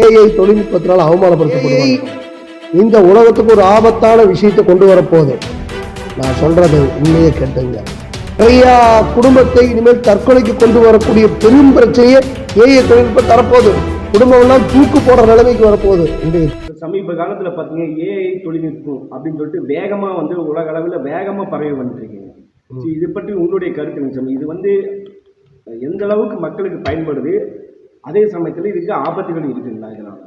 AI தொழில்நுட்பத்தினால் அவமானப்படுத்தப்படுவாங்க இந்த உலகத்துக்கு ஒரு ஆபத்தான விஷயத்தை கொண்டு வரப்போகுது. நான் சொல்றது உண்மையை கேட்டுங்க. நிறையா குடும்பத்தை இனிமேல் தற்கொலைக்கு கொண்டு வரக்கூடிய பெரும் பிரச்சனையை ஏஐ தொழில்நுட்பம் தரப்போகுது. குடும்பம் எல்லாம் தூக்கு போடுற நிலைமைக்கு வரப்போகுது. இன்றைய சமீப காலத்துல பாத்தீங்க ஏஐ தொழில்நுட்பம் அப்படின்னு சொல்லிட்டு வேகமா வந்து உலக அளவுல வேகமா பரவி சரி, இது பற்றி உங்களுடைய கருத்து? இது வந்து எந்த அளவுக்கு மக்களுக்கு பயன்படுது? அதே சமயத்தில் இதுக்கு ஆபத்துகள் இருக்குங்களா இதனால்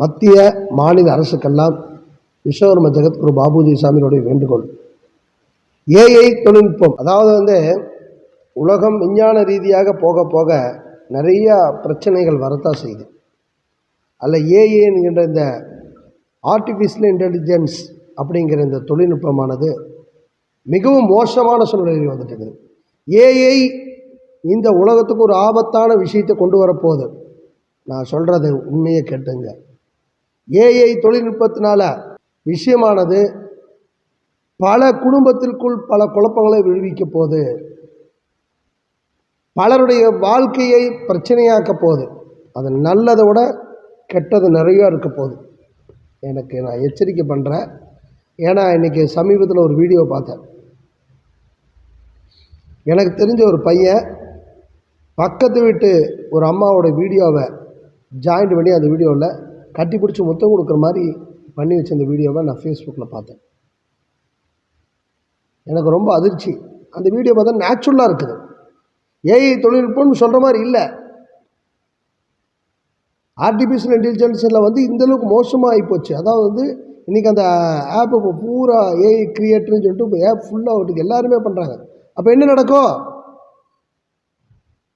மத்திய மாநில அரசுக்கெல்லாம் விஸ்வகர்ம ஜெகத்குரு பாபுஜி சாமியினுடைய வேண்டுகோள். ஏஐ தொழில்நுட்பம். அதாவது வந்து உலகம் விஞ்ஞான ரீதியாக போக போக நிறைய பிரச்சனைகள் வரத்தான் செய்யுது. அல்ல ஏஐ என்கின்ற இந்த ஆர்டிஃபிஷியல் இன்டெலிஜென்ஸ் அப்படிங்கிற இந்த தொழில்நுட்பமானது மிகவும் மோசமான சூழ்நிலையில் வந்துட்டு இருக்குது. ஏஐ இந்த உலகத்துக்கு ஒரு ஆபத்தான விஷயத்தை கொண்டு வரப்போகுது. நான் சொல்கிறது உண்மையை கேட்டுங்க. ஏஐ தொழில்நுட்பத்தினால விஷயமானது பல குடும்பத்திற்குள் பல குழப்பங்களை விழுவிக்க போகுது. பலருடைய வாழ்க்கையை பிரச்சனையாக்க போகுது. அது நல்லதை விட கெட்டது நிறையா இருக்க போகுது. எனக்கு நான் எச்சரிக்கை பண்ணுறேன் ஏன்னா இன்றைக்கி சமீபத்தில் ஒரு வீடியோ பார்த்தேன். எனக்கு தெரிஞ்ச ஒரு பையன் பக்கத்து வீட்டு ஒரு அம்மாவோட வீடியோவை ஜாயிண்ட் பண்ணி அந்த வீடியோவில் கட்டி பிடிச்சி முத்தம் கொடுக்குற மாதிரி பண்ணி வச்சிருந்த வீடியோவை நான் ஃபேஸ்புக்கில் பார்த்தேன். எனக்கு ரொம்ப அதிர்ச்சி. அந்த வீடியோ பார்த்தா நேச்சுரலாக இருக்குது. ஏஐ தொழில்நுட்பம்னு சொல்கிற மாதிரி இல்லை. ஆர்டிஃபிஷியல் இன்டெலிஜென்ஸில் வந்து இந்தளவுக்கு மோசமாக ஆகிப்போச்சு அதாவது வந்து இன்றைக்கி அந்த ஆப் இப்போ பூரா ஏஐ கிரியேட்டர்னு சொல்லிட்டு இப்போ ஆப் ஃபுல்லாக அவட்டுக்கு எல்லாருமே பண்ணுறாங்க அப்போ என்ன நடக்கும்?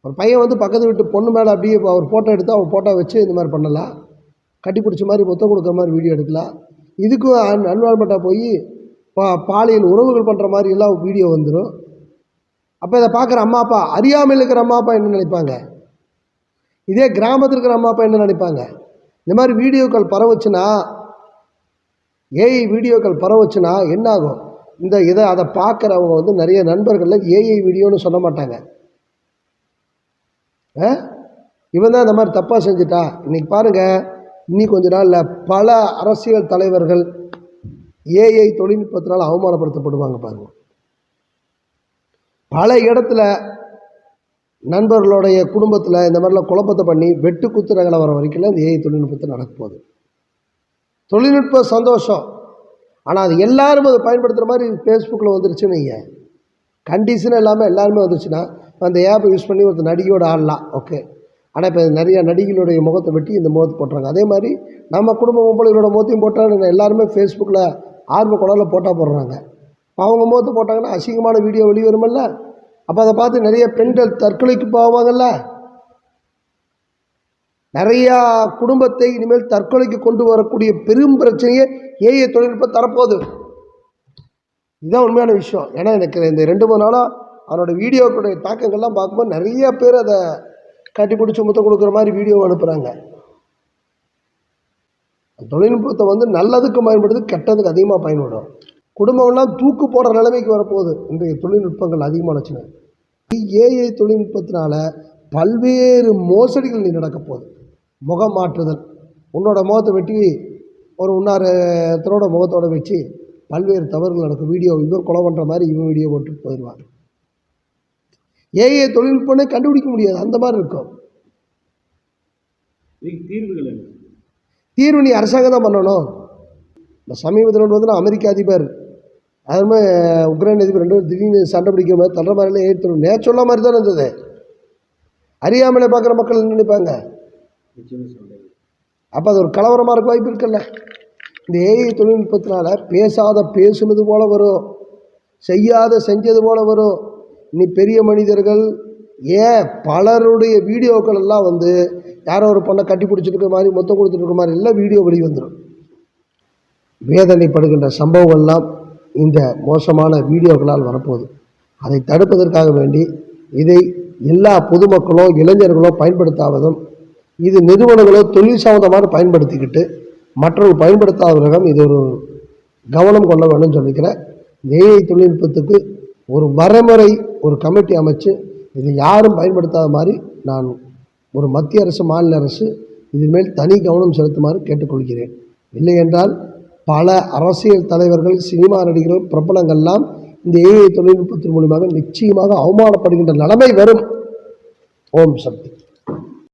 ஒரு பையன் வந்து பக்கத்து வீட்டு பொண்ணு மேலே அப்படியே அவர் ஃபோட்டோ எடுத்து அவர் ஃபோட்டோ வச்சு இந்த மாதிரி பண்ணலாம் கட்டி பிடிச்ச மாதிரி முத்தம் கொடுக்குற மாதிரி வீடியோ எடுக்கலாம் இதுக்கும் அன் அன்வால்மெண்ட்டாக போய் பா பாலியல் உறவுகள் பண்ணுற மாதிரி எல்லாம் வீடியோ வந்துடும் அப்போ இதை பார்க்குற அம்மா அப்பா அறியாமல் இருக்கிற அம்மா அப்பா என்ன நினைப்பாங்க? இதே கிராமத்தில் இருக்கிற அம்மா அப்பா என்ன நினைப்பாங்க? இந்த மாதிரி வீடியோக்கள் பரவச்சுன்னா ஏஐ வீடியோக்கள் பரவச்சுன்னா என்ன ஆகும்? இந்த இதை அதை பார்க்குறவங்க வந்து நிறைய நண்பர்களில் ஏஐ வீடியோன்னு சொல்ல மாட்டாங்க. இவன் தான் இந்த மாதிரி தப்பாக செஞ்சுட்டா. இன்றைக்கி பாருங்கள் இன்னி கொஞ்ச நாளில் பல அரசியல் தலைவர்கள் ஏஐ தொழில்நுட்பத்தினால் அவமானப்படுத்தப்படுவாங்க பாருங்கள் பல இடத்துல நண்பர்களுடைய குடும்பத்தில் இந்த மாதிரிலாம் குழப்பத்தை பண்ணி வெட்டு குத்துறங்களை வர வரைக்கும் இந்த ஏஐ தொழில்நுட்பத்தை நடக்க போகுது. தொழில்நுட்ப சந்தோஷம். ஆனால் அது எல்லாரும் அதை பயன்படுத்துகிற மாதிரி ஃபேஸ்புக்கில் வந்துருச்சுன்னு வைங்க. கண்டிஷன் இல்லாமல் எல்லாருமே வந்துருச்சுன்னா அந்த ஆப்பை யூஸ் பண்ணி ஒருத்தர் நடிகையோட ஆடலாம். ஓகே ஆனால் இப்போ நிறையா நடிகைகளுடைய முகத்தை வெட்டி இந்த முகத்தை போட்டுறாங்க. அதே மாதிரி நம்ம குடும்ப பொம்பளைகளோட முகத்தையும் போட்டால் எல்லாருமே ஃபேஸ்புக்கில் ஆர்வ குடலில் போட்டால் போடுறாங்க. அவங்க முகத்தை போட்டாங்கன்னா அசிங்கமான வீடியோ வெளியே வருமல்ல? அப்போ அதை பார்த்து நிறைய பெண்கள் தற்கொலைக்கு போவாங்கல்ல? நிறையா குடும்பத்தை இனிமேல் தற்கொலைக்கு கொண்டு வரக்கூடிய பெரும் பிரச்சனையை ஏஐ தொழில்நுட்பம் தரப்போகுது. இதுதான் உண்மையான விஷயம். ஏன்னா எனக்கு இந்த ரெண்டு மூணு நாளாக அவனோட வீடியோக்களுடைய தாக்கங்கள்லாம் பார்க்கும்போது நிறைய பேர் அதை கட்டி பிடிச்சி முத்தம் கொடுக்குற மாதிரி வீடியோ அனுப்புகிறாங்க தொழில்நுட்பத்தை வந்து நல்லதுக்கு பயன்படுது கெட்டதுக்கு அதிகமாக பயன்படும். குடும்பம்லாம் தூக்கு போடுற நிலைமைக்கு வரப்போகுது. இன்றைய தொழில்நுட்பங்கள் அதிகமானச்சுன்னு ஏஐ தொழில்நுட்பத்தினால பல்வேறு மோசடிகள் நீ நடக்க போகுது. முகம் மாற்றுதல். உன்னோட முகத்தை வெட்டி ஒரு உன்னாரத்தனோட முகத்தோடு வச்சு பல்வேறு தவறுகள் நடக்கும். வீடியோ இவர் கொலை பண்ணுற மாதிரி இவன் வீடியோ போட்டு போயிடுவான். ஏஐ தொழில்நுட்பம்னே கண்டுபிடிக்க முடியாது. அந்த மாதிரி இருக்கும். தீர்வுகள் தீர்வு நீ அரசாங்கம் தான் பண்ணணும். இந்த சமீபத்தில் வந்து அமெரிக்க அதிபர் அதுமே உக்ரைன் அதிபர் ரெண்டு திடீர்னு சண்டை பிடிக்கிற மாதிரி தள்ளுற மாதிரிலாம் ஏற்று நேச்சுரலாக மாதிரி தானே இருந்தது. அறியாமலே பார்க்குற மக்கள் என்ன நினைப்பாங்க? அப்போ அது ஒரு கலவரமாக இருக்க வாய்ப்பு இருக்குல்ல. இந்த ஏஐ தொழில்நுட்பத்தினால பேசாத பேசுனது போல வரும். செய்யாத செஞ்சது போல வரும். இனி பெரிய மனிதர்கள் ஏன் பலருடைய வீடியோக்கள் எல்லாம் வந்து யாரோ ஒரு பொண்ணை கட்டி பிடிச்சிருக்க மாதிரி மொத்தம் கொடுத்துட்டு மாதிரி எல்லாம் வீடியோ வெளி வந்துடும் வேதனைப்படுகின்ற சம்பவங்கள்லாம் இந்த மோசமான வீடியோக்களால் வரப்போகுது. அதை தடுப்பதற்காக வேண்டி இதை எல்லா பொதுமக்களோ இளைஞர்களோ பயன்படுத்தாவதும் இது நிறுவனங்களோ தொழில் சம்மந்தமாக பயன்படுத்திக்கிட்டு மற்றவர்கள் பயன்படுத்தாதவர்களிடம் இது ஒரு கவனம் கொள்ள வேணும்னு சொல்லிக்கிறேன். இந்த ஏஐ தொழில்நுட்பத்துக்கு ஒரு வரைமுறை ஒரு கமிட்டி அமைச்சு இதை யாரும் பயன்படுத்தாத மாதிரி நான் ஒரு மத்திய அரசு மாநில அரசு இதன் மேல் தனி கவனம் செலுத்துமாறு கேட்டுக்கொள்கிறேன். இல்லை என்றால் பல அரசியல் தலைவர்கள் சினிமா நடிகர்கள் பிரபலங்கள்லாம் இந்த ஏஐ தொழில்நுட்பத்தின் மூலியமாக நிச்சயமாக அவமானப்படுகின்ற நிலைமை வரும். ஓம் சக்தி.